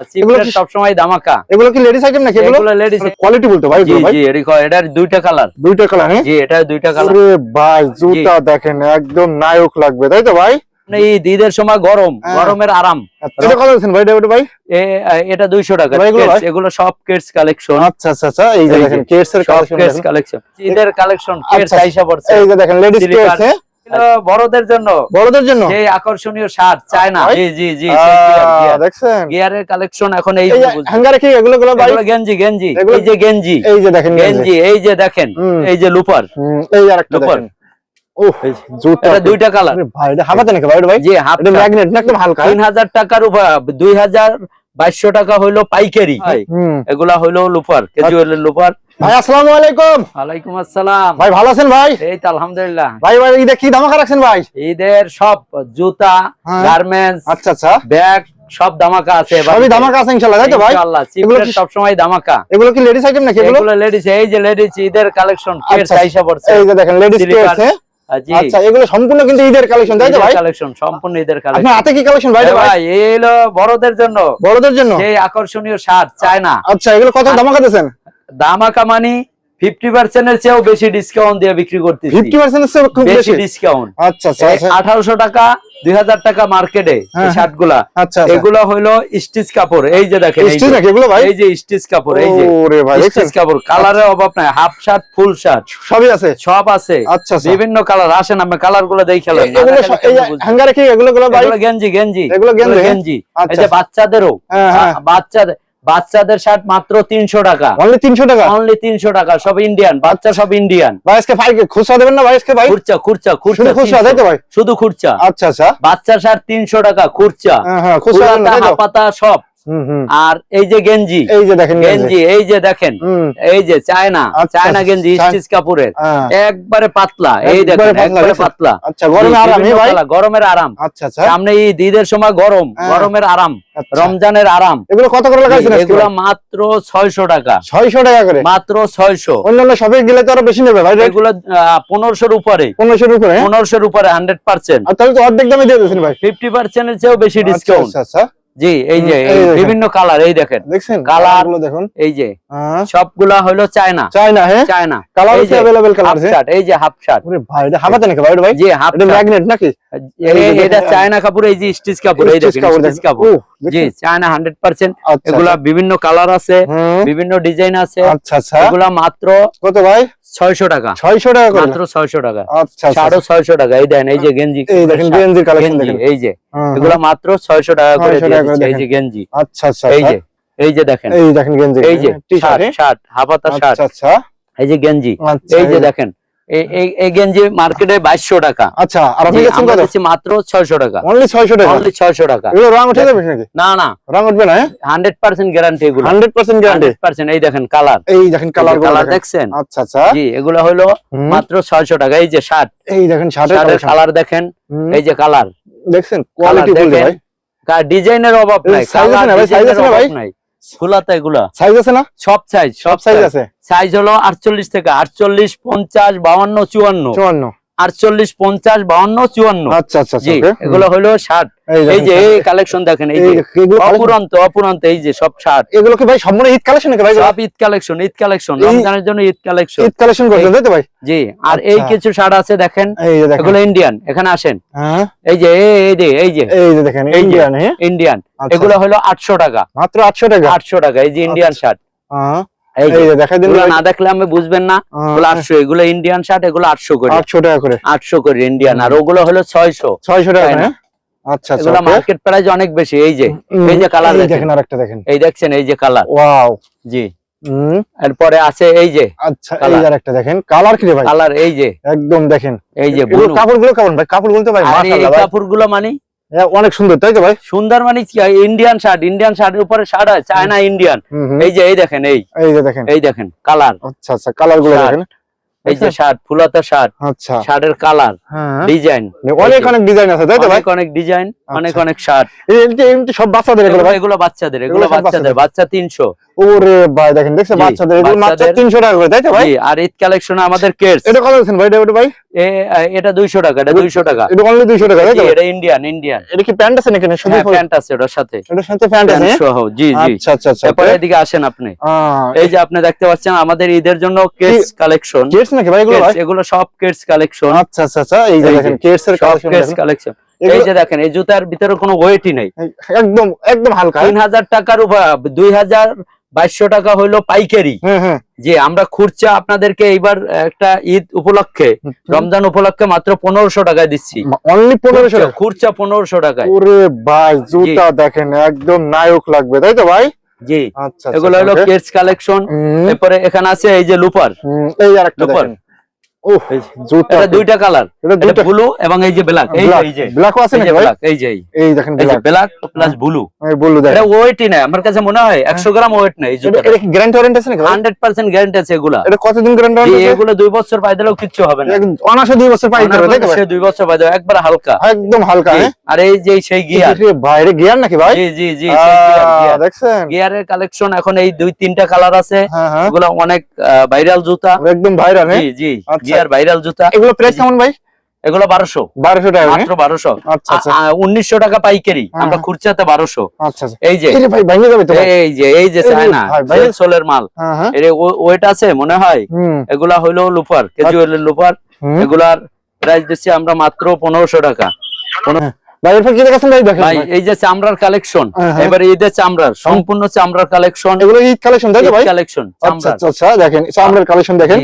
এগুলো চিপের দামাকা এগুলো কি লেডিস আইটেম নাকি? এগুলো এগুলো লেডিস কোয়ালিটি বলতে ভাই জি জি এটার দুইটা কালার দুইটা কালার হ্যাঁ? জি এটা দুইটা কালার আরে ভাই জুতা দেখেন একদম নায়ক লাগবে তাই তো ভাই? এই ঈদের সময় গরম হ্যাঁ। গরমের আরাম। আচ্ছা, এটা কত দিচ্ছেন ভাই ভাই? এটা দুইশো টাকা। এগুলো সব কিডস কালেকশন আচ্ছা আচ্ছা আচ্ছা এই যে দেখেন কেটস এর সব কালেকশন কালেকশন ঈদের কালেকশন আচ্ছা, আইসা পড়ছে। এই যে দেখেন লেডিস কেটস বড়দের জন্য। বড়দের জন্য? যে আকর্ষণীয় শার্ট চায় না ভাই? জি জি জি দেখছেন? গিয়ারের কালেকশন এখন এই এই হ্যাঙ্গারে কি এগুলো গুলো ভাই গেঞ্জি গেঞ্জি এই যে গেঞ্জি এই যে দেখেন গেঞ্জি এই যে দেখেন। এই যে লুপার এই আরেকটা। দেখেন। এই দুইটা কালার ভাই এটা হাফাতে নাকি ভাই ভাই? জি হাফ ম্যাগনেট না একদম হালকা? তিন হাজার টাকার উপর দুই হাজার বাইশশো টাকা হইল পাইকারি। এগুলা হইল লুপার ক্যাজুয়ালের লুপার ভাই আসসালামু আলাইকুম। ওয়ালাইকুম আসসালাম। ভাই ভালো আছেন ভাই? এই তো আলহামদুলিল্লাহ। ভাই ভাই ঈদে কি ধামাকা রাখছেন ভাই? ঈদের সব জুতা হ্যাঁ। গার্মেন্টস আচ্ছা আচ্ছা। ব্যাগ সব দামাকা আছে সবই ধামাকা আছে ইনশাআল্লাহ তাই তো ভাই? ইনশাআল্লাহ এগুলো কি- সবসময় ধামাকা। এগুলো কি লেডিস আইটেম নাকি এগুলো? এগুলো লেডিস এই যে লেডিস ঈদের কালেকশন আচ্ছা, আইসা পড়ছে। এই যে দেখেন লেডিস Slipper। জি। আচ্ছা এগুলো সম্পূর্ণ কিন্তু ঈদের কালেকশন তাই তো ভাই? কালেকশন সম্পূর্ণ ঈদের আপনার হাতে কি কালেকশন ভাই ভাই? ভাই এই হলো বড়দের জন্য। বড়দের জন্য? যে আকর্ষণীয় শার্ট চায়না। আচ্ছা এগুলো কত ধামাকা দিয়েছেন? মানি এর চেয়েও বেশি ডিসকাউন্ট দিয়ে বিক্রি করতেছি। বেশি ডিসকাউন্ট আচ্ছা আচ্ছা আচ্ছা। আঠারোশো টাকা দুই হাজার টাকা মার্কেটে হ্যাঁ, শার্টগুলা আচ্ছা আচ্ছা। হইল স্টিচ কাপড় এই যে দেখেন এই যে- ভাই? যে স্টিচ কাপড় এই যে। স্টিচ কাপড় কালারের অভাব নাই হাফ শার্ট ফুল শার্ট। সবই আছে? সব আছে। আচ্ছা আচ্ছা। বিভিন্ন কালার আসেন আমি কালারগুলো দেখে হ্যাঙ্গারে কি এগুলো গেঞ্জি গেঞ্জি। এগুলো গেঞ্জি, হ্যাঁ? এই আচ্ছা যে বাচ্চাদেরও। হ্যাঁ হ্যাঁ। বাচ্চাদের বাচ্চাদের শার্ট মাত্র তিনশো টাকা। অনলি তিনশো টাকা? অনলি তিনশো টাকা সব ইন্ডিয়ান বাচ্চা সব ইন্ডিয়ান ভাই আজকে ভাই খুচরা দেবেন না ভাই? খুরচা খুরচা শুধু খুরচা খুচরা তাই তো ভাই? শুধু খুরচা। আচ্ছা আচ্ছা। বাচ্চা শার্ট তিনশো টাকা খুরচা। হ্যাঁ হ্যাঁ খুচরা দেবেন না, পুরাতা তাই তো? হাপাতা সব। আর এই যে গেঞ্জি এই যে দেখেন গেঞ্জি। এই যে দেখেন এই যে চায়না আচ্ছা, চায়না গেঞ্জি স্টিচ কাপড়ের হ্যাঁ। একবারে পাতলা এই দেখেন একবারে পাতলা। আচ্ছা গরমে আরাম ভাই? গরমের আরাম। আচ্ছা আচ্ছা। সামনে ঈদের সময় গরম হ্যাঁ। গরমের আরাম আচ্ছা। রমজানের আরাম। এগুলো কত করে লাগাইছেন এগুলো মাত্র ছয়শো টাকা। ছয়শো টাকা করে? মাত্র ছয়শো। অন্যান্য শপে গেলে তো আরও বেশি নেবে ভাই এগুলো পনেরোশোর উপরে। পনেরোশোর উপরে হ্যাঁ? পনেরোশোর উপরে হান্ড্রেড পার্সেন্ট আর তাহলে তো অর্ধেক দামে দিয়ে দিয়েছেন ভাই। ফিফটি পার্সেন্টের চেয়েও বেশি আচ্ছা ডিসকাউন্ট আচ্ছা আচ্ছা। জি এই যে হুম, এই এই দেখেন। বিভিন্ন কালার এই দেখেন দেখছেন Colour। গুলো দেখুন এই যে হ্যাঁ সবগুলা হলো চায়না চাই না হ্যাঁ চায়না কালার এই আছে যে अवेलेबल কালার হাফ আছে শার্ট এই যে হাফ শার্ট ওরে ভাই এটা হাবাতে নাকি ভাই এটা ভাই জি হাফ এটা ম্যাগনেট নাকি এই যে এটা দেখেন। চায়না কাপড় এই যে স্টিচ কাপড় এই Stitch দেখেন কাপড় স্টিচ দেখেন। কাপড় ও, জি দেখছেন? চায়না হান্ড্রেড পার্সেন্ট আচ্ছা, এগুলা বিভিন্ন কালার আছে হুম, বিভিন্ন ডিজাইন আছে আচ্ছা আচ্ছা এগুলা মাত্র কত ভাই ছয়শো টাকা। ছয়শো টাকা মাত্র ছয়শো টাকা। আচ্ছা আচ্ছা সাড়ে ছয়শো টাকা। এই দেন এই যে গেঞ্জি। এই দেখেন গেঞ্জির কালেকশন গেঞ্জি এই যে। হ্যাঁ, এগুলা মাত্র ছয়শো টাকা করে 600 দিয়ে টাকা এই। যে গেঞ্জি। আচ্ছা আচ্ছা এই আচ্ছা। যে এই যে দেখেন। এই দেখেন গেঞ্জি। এই যে শার্ট হাফাতা শার্ট আচ্ছা আচ্ছা। এই যে গেঞ্জি। আচ্ছা এই যে। দেখেন। এই গেঞ্জি মার্কেটে বাইশশো টাকা। আচ্ছা আর আপনি গেছেন কত? মাত্র ছয়শো টাকা। অনলি ছয়শো টাকা? অনলি টাকা। এগুলো রং উঠে যাবে নাকি? না না। রং উঠবে না হান্ড্রেড পার্সেন্ট গ্যারান্টি এগুলো। Hundred percent guarantee hundred percent. এই দেখেন কালার এই দেখেন কালার কালার দেখছেন? আচ্ছা আচ্ছা। জি এগুলো হলো মাত্র ছয়শো টাকা। এই যে শার্ট এই দেখেন শার্টের কালার দেখেন। এই যে কালার দেখছেন? কোয়ালিটি বলতে ভাই। ডিজাইনের অভাব নাই। ভাই? ভাই? খোলাতে এগুলা। সাইজ আছে না? সব সাইজ সব সাইজ আছে। সাইজ হলো আটচল্লিশ থেকে আটচল্লিশ পঞ্চাশ বাউান্ন চুয়ান্ন। চুয়ান্ন। আটচল্লিশ পঞ্চাশ বাউান্ন চুয়ান্ন। আচ্ছা আচ্ছা হুম। এগুলো হলো শার্ট এই যে এই কালেকশন দেখেন এই যে অপুরন্ত অপুরন্ত এই যে সব শার্ট এগুলো কি ভাই সম্পূর্ণ ঈদ কালেকশন ভাই সব ঈদ কালেকশন ঈদ কালেকশন রমজানের জন্য ঈদ কালেকশন ঈদ কালেকশন করছেন তাই তো ভাই? জি আর এই আচ্ছা। কিছু শার্ট আছে দেখেন এগুলো ইন্ডিয়ান এখানে আসেন। হ্যাঁ। এই যে এই যে এই যে। এই যে দেখেন ইন্ডিয়ান হ্যাঁ? ইন্ডিয়ান আচ্ছা, এগুলো হলো আটশো টাকা। মাত্র আটশো টাকা? আটশো টাকা এই যে ইন্ডিয়ান শার্ট হ্যাঁ, এই এই যে যে দেখাই দিন এগুলো ভাই। না দেখলে আমি বুঝবেন না। হ্যাঁ, আটশো এগুলো ইন্ডিয়ান শার্ট এগুলো আটশো করে। আটশো টাকা করে। আটশো করে ইন্ডিয়ান আর ওগুলো হলো ছয়শো। ছয়শো টাকা না? হ্যাঁ? আচ্ছা আচ্ছা এগুলো মার্কেট প্রাইস অনেক বেশি। এই যে এই যে এই দেখেন। দেখেন আরেকটা দেখেন। এই দেখছেন এই যে কালার ওয়াও। জি। এরপরে আছে এই যে আচ্ছা এই দেখেন। কালার কি ভাই? কালার এই যে। একদম দেখেন। এই যে কাপড়গুলো কেমন ভাই? কাপড়গুলো তো ভাই এই মাশাআল্লাহ কাপড়গুলো মানে হ্যাঁ, অনেক সুন্দর তাই তো ভাই? সুন্দর মানে ইন্ডিয়ান শার্ট ইন্ডিয়ান শার্টের উপরে শার্ট হয় চায়না ইন্ডিয়ান। এই যে এই দেখেন এই। এই যে দেখেন। এই দেখেন কালার আচ্ছা আচ্ছা কালারগুলো দেখেন। এই যে শার্ট ফুলাতা শার্ট আচ্ছা। শার্টের কালার ডিজাইন অনেক অনেক ডিজাইন আছে তাই তো ভাই? অনেক ডিজাইন অনেক আচ্ছা। অনেক শার্ট এই এমনি- এমনি সব বাচ্চাদের এগুলো এগুলো ভাই? এগুলো বাচ্চাদের এগুলো এগুলো বাচ্চাদের। বাচ্চা তিনশো। ওরে ভাই দেখেন দেখছেন? বাচ্চাদের এগুলো মাত্র বাচ্চাদের- তিনশো টাকা করে তাই তো ভাই? আর ঈদ কালেকশনে আমাদের কেটস এটা কত দিচ্ছেন ভাই? এটা ভাই? এটা দুইশো টাকা এটা দুইশো টাকা। এটা অনলি দুইশো টাকা তাই তো এটা ইন্ডিয়ান ইন্ডিয়ান এটা কি প্যান্ট আছে নাকি? না শুধু প্যান্ট আছে ওটার সাথে। এটার সাথে প্যান্ট আছে? সহ জি জি। আচ্ছা আচ্ছা আচ্ছা এরপরে এদিকে আসেন আপনি। এই যে আপনি দেখতে পাচ্ছেন আমাদের ঈদের জন্য কেটস কালেকশন কিডস নাকি ভাই এগুলো ভাই? এগুলো সব কেটস কালেকশন আচ্ছা আচ্ছা আচ্ছা এই যে দেখেন কিডস এর কালেকশন কালেকশন এই যে দেখেন এই জুতার ভিতরে কোনো ওয়েটই নেই। একদম একদম হালকা। তিন হাজার টাকার উপর দুই হাজার বাইশশো টাকা হইল পাইকারি। হ্যাঁ হ্যাঁ। যে আমরা খুরচা আপনাদেরকে এইবার একটা ঈদ উপলক্ষে রমজান উপলক্ষে মাত্র পনেরোশো টাকায় দিচ্ছি। অনলি পনেরোশো টাকা? খুরচা পনেরোশো টাকায়। ওরে ভাই জুতা দেখেন একদম নায়ক লাগবে তাই তো ভাই? জি। আচ্ছা এগুলো হলো কেটস কালেকশন এরপরে এখানে আছে এই যে লুপার। এই আরেকটা লোপার। দুইটা কালার এটা এটা ব্লু এবং এই যে ব্ল্যাক এই যে ব্ল্যাকও আছে নাকি ভাই? এই যে এই। এই দেখেন ব্ল্যাক ব্ল্যাক প্লাস ব্লু আমি এটা ওয়েটই নাই। আমার কাছে মনে হয় একশো গ্রাম ওয়েট নাই এটা কি গ্যারান্টি ওয়ারেন্টি আছে নাকি ভাই? হান্ড্রেড পার্সেন্ট গ্যারান্টি আছে এগুলা। এটা কতদিন গ্যারান্টি আছে? এগুলো দুই বছর পাই দিলেও কিচ্ছু হবে না। অনাশো দুই বছর পাই যাবে তাই সে দুই বছর পাই দেবে একবার হালকা। একদম হালকা হ্যাঁ? আর এই যে সেই গিয়ার বাইরে গিয়ার নাকি ভাই? জি জি জি সেই গিয়ার, আহ, গিয়ার। দেখছেন? গিয়ারের কালেকশন এখন এই দুই তিনটা কালার আছে। হ্যাঁ হ্যাঁ। এগুলো অনেক ভাইরাল জুতা। একদম ভাইরাল হ্যাঁ? জি জি। আচ্ছা। গিয়ার ভাইরাল জুতা। এগুলো প্রাইস কেমন ভাই? এগুলো বারোশো। বারোশো টাকা? মাত্র বারোশো। আচ্ছা আচ্ছা। উনিশশো টাকা পাইকারি। হ্যাঁ, আমরা হ্যাঁ। খুরচাতে বারোশো। আচ্ছা আচ্ছা। এই যে। এই ভেঙে যাবে এই যে এই যে ভাই। সোলের মাল। হ্যাঁ ওয়েট আছে মনে হয়? এগুলা হইল লুপার ক্যাজুয়াল লুপার এগুলার প্রাইস দিচ্ছি আমরা মাত্র পনেরোশো টাকা। এই যে চামড়ার কালেকশন চামড়ার সম্পূর্ণ চামড়ার কালেকশন এগুলো কালেকশন তাই ভাই? কালেকশন আচ্ছা আচ্ছা আচ্ছা দেখেন চামড়ার কালেকশন দেখেন।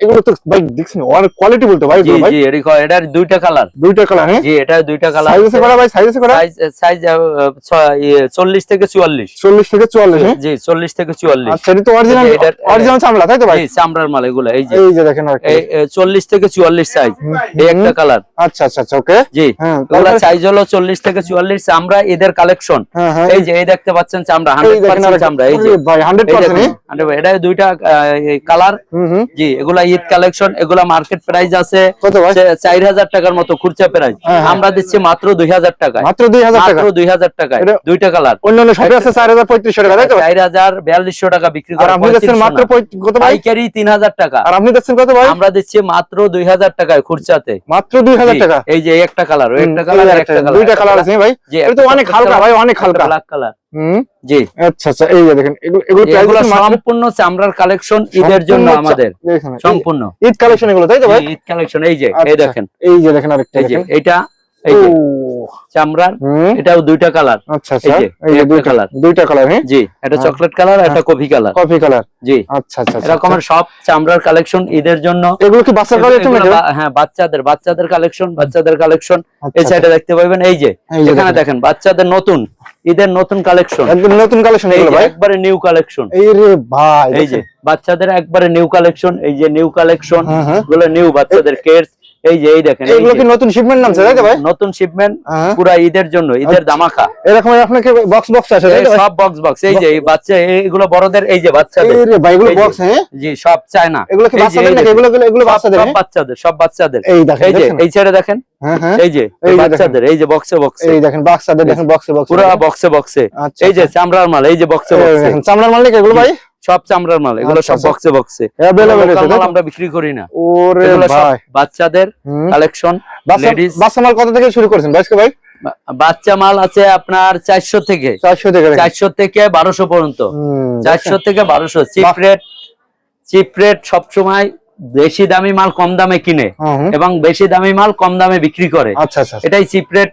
এগুলো তো ভাই দেখছেন ওর কোয়ালিটি বলতে ভাই জি জি এটার দুইটা কালার দুইটা কালার হ্যাঁ? জি এটা দুইটা কালার সাইজ করা ভাই সাইজ করা? সাইজ সাইজ চল্লিশ থেকে চুয়াল্লিশ। চল্লিশ থেকে চুয়াল্লিশ হ্যাঁ? জি চল্লিশ থেকে চুয়াল্লিশ। আচ্ছা এটা তো অরিজিনাল অরিজিনাল চামড়া তাই তো ভাই? জি চামড়ার মাল এগুলো এই যে। এই যে দেখেন এই চল্লিশ থেকে চুয়াল্লিশ সাইজ এই একটা কালার আচ্ছা আচ্ছা আচ্ছা ওকে জি হ্যাঁ এগুলা সাইজ হলো চল্লিশ থেকে চুয়াল্লিশ চামড়া এদের কালেকশন হ্যাঁ হ্যাঁ। এই যে এই দেখতে পাচ্ছেন চামড়া এই হান্ড্রেড দেখেন পার্সেন্ট আরেকটা। চামড়া এই যে। ভাই হান্ড্রেড এই পার্সেন্ট দেখুন, 100 এটা দুইটা কালার জি এগুলা ঈদ কালেকশন এগুলা মার্কেট প্রাইস আছে চার হাজার টাকার মতো খুচরা প্রাইস হ্যাঁ, হ্যাঁ। আমরা দিচ্ছি মাত্র দুই হাজার টাকায়। মাত্র দুই হাজার টাকা? দুই হাজার টাকায়। দুইটা কালার অন্যান্য শপে আছে চার হাজার পঁয়ত্রিশশো টাকা? চার হাজার বিয়াল্লিশশো টাকা বিক্রি আর করে আপনি দিচ্ছেন মাত্র কত পাইকারি তিন হাজার টাকা। আর আপনি দিচ্ছেন কত ভাই? আমরা দিচ্ছি মাত্র দুই হাজার টাকায় খুচরাতে। মাত্র দুই হাজার টাকা? এই যে একটা কালার একটা কালার একটা কালার দুইটা কালার আছে ভাই। এটা তো অনেক হালকা ভাই অনেক হালকা। ব্ল্যাক কালার জি। আচ্ছা আচ্ছা এই দেখেন এগুলো এগুলো সম্পূর্ণ চামড়ার কালেকশন ঈদের জন্য আমাদের। সম্পূর্ণ। ঈদ কালেকশন এগুলো তাই তো ভাই? ঈদ কালেকশন এই যে এই আচ্ছা, দেখেন। এই যে দেখেন আরেকটা দেখেন। এইটা এই যে। চামড়ার এটাও দুইটা কালার আচ্ছা আচ্ছা। এই যে, একটা দুইটা কালার। দুইটা কালার হ্যাঁ? জি এটা। চকলেট কালার একটা কফি কালার কফি কালার জি। আচ্ছা আচ্ছা আচ্ছা, সব চামড়ার কালেকশন ঈদের জন্য। আচ্ছা। এগুলো কি বাচ্চার কালেকশন এগুলো নাকি? বা- হ্যাঁ বাচ্চাদের বাচ্চাদের কালেকশন বাচ্চাদের কালেকশন আচ্ছা, এই সাইডে দেখতে পাবেন এই যে এখানে দেখেন। বাচ্চাদের নতুন ঈদের নতুন কালেকশন একদম নতুন কালেকশন এগুলো ভাই। একবারে নিউ কালেকশন এই রে ভাই এই যে বাচ্চাদের একবারে নিউ কালেকশন এই যে নিউ কালেকশনগুলো নিউ বাচ্চাদের কেটস এই যে এই দেখেন এই এগুলো কি নতুন শিপমেন্ট নামছে তাই তো ভাই? নতুন শিপমেন্ট হ্যাঁ। পুরা ঈদের জন্য ঈদের দামাকা এরকম আপনাকে বক্স বক্স আছে? সব বক্স বক্স এই যে এই বাচ্চা এগুলো বড়দের এই যে বাচ্চাদের। এই রে ভাই এগুলো বক্স হ্যাঁ? জি সব চায়না। এগুলো কি বাচ্চাদের নাকি? এগুলো এগুলো- বাচ্চাদের সব হ্যাঁ? বাচ্চাদের সব বাচ্চাদের। এই দেখেন এই যে? এই সাইডে দেখেন। হ্যাঁ এই যে বাচ্চাদের এই যে বক্সে বক্সে এই দেখেন বাচ্চাদের দেখেন বক্সে বক্সে পুরো বক্সে বক্সে আচ্ছা এই যে চামড়ার মাল এই যে বক্সে বক্সে চামড়ার মাল নাকি এগুলো ভাই? সব চামড়ার মাল এগুলো আচ্ছা, সব আচ্ছা। বক্সে বক্সে আছে তাই তো? আমরা বিক্রি করি না। ওরে বাচ্চাদের কালেকশন বাচ্চা মাল কত থেকে শুরু করেছেন বয়স্ক ভাই? বাচ্চা মাল আছে আপনার চারশো থেকে। চারশো থেকে। চারশো থেকে বারোশো পর্যন্ত। চারশো থেকে বারোশো। চিপ রেট চিপ রেট সবসময় বেশি দামি মাল কম দামে কিনে। এবং বেশি দামি মাল কম দামে বিক্রি করে। আচ্ছা আচ্ছা আচ্ছা। এটাই চিপ রেট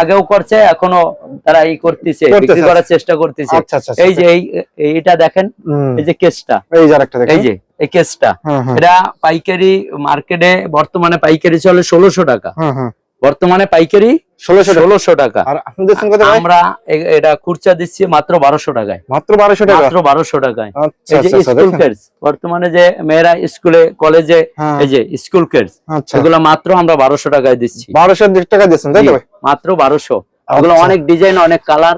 আগেও করছে এখনও তারা এই করতেছে। বিক্রি করার চেষ্টা করতেছে। এই যে এই এইটা দেখেন এই যে কেসটা। এই যে এই যে এই কেসটা। এটা পাইকারি মার্কেটে বর্তমানে পাইকারি চলে ষোলোশো টাকা। বর্তমানে পাইকারি ষোলোশো টাকা। আর আমরা এটা দিচ্ছি মাত্র বারোশো টাকায়। মাত্র বারোশো টাকা? মাত্র বারোশো টাকায়। আচ্ছা আচ্ছা আচ্ছা স্কুল। কেডস বর্তমানে যে মেয়েরা স্কুলে কলেজে হ্যাঁ, এই যে স্কুল কেডস এগুলো মাত্র আমরা বারোশো টাকায় দিচ্ছি। বারোশো টাকা দিচ্ছেন তাই মাত্র বারোশো। এগুলো। অনেক ডিজাইন অনেক কালার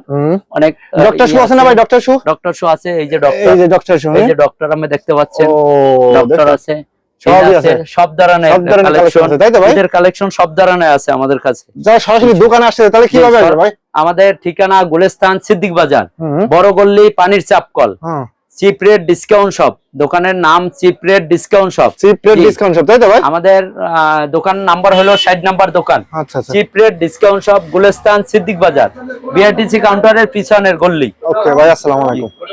অনেক ডক্টর শু আছে না ভাই? হ্যাঁ? ডক্টর শু ডক্টর শু আছে এই যে ডক্টর এই যে ডক্টর শু এই যে ডক্টর আমি দেখতে পাচ্ছেন। ও ডক্টর আছে। সব ধরনের সব কালেকশন আছে তাই তো ভাই? ঈদের কালেকশন সব ধরনের আছে আমাদের কাছে। যারা সরাসরি দোকানে আসছে তাহলে কীভাবে আসবে ভাই? আমাদের ঠিকানা গুলেস্তান সিদ্দিক বাজার বড় গল্লি পানির চাপকল। চিপ রেট ডিসকাউন্ট শপ দোকানের নাম cheap rate discount shop cheap rate discount সব তাই তো ভাই? আমাদের দোকান নাম্বার হলো ষাট নাম্বার দোকান। Cheap rate discount shop Gulistan Siddique Bazar BRTC কাউন্টারের পিছনের গল্লি। ওকে ভাই আসসালামু আলাইকুম।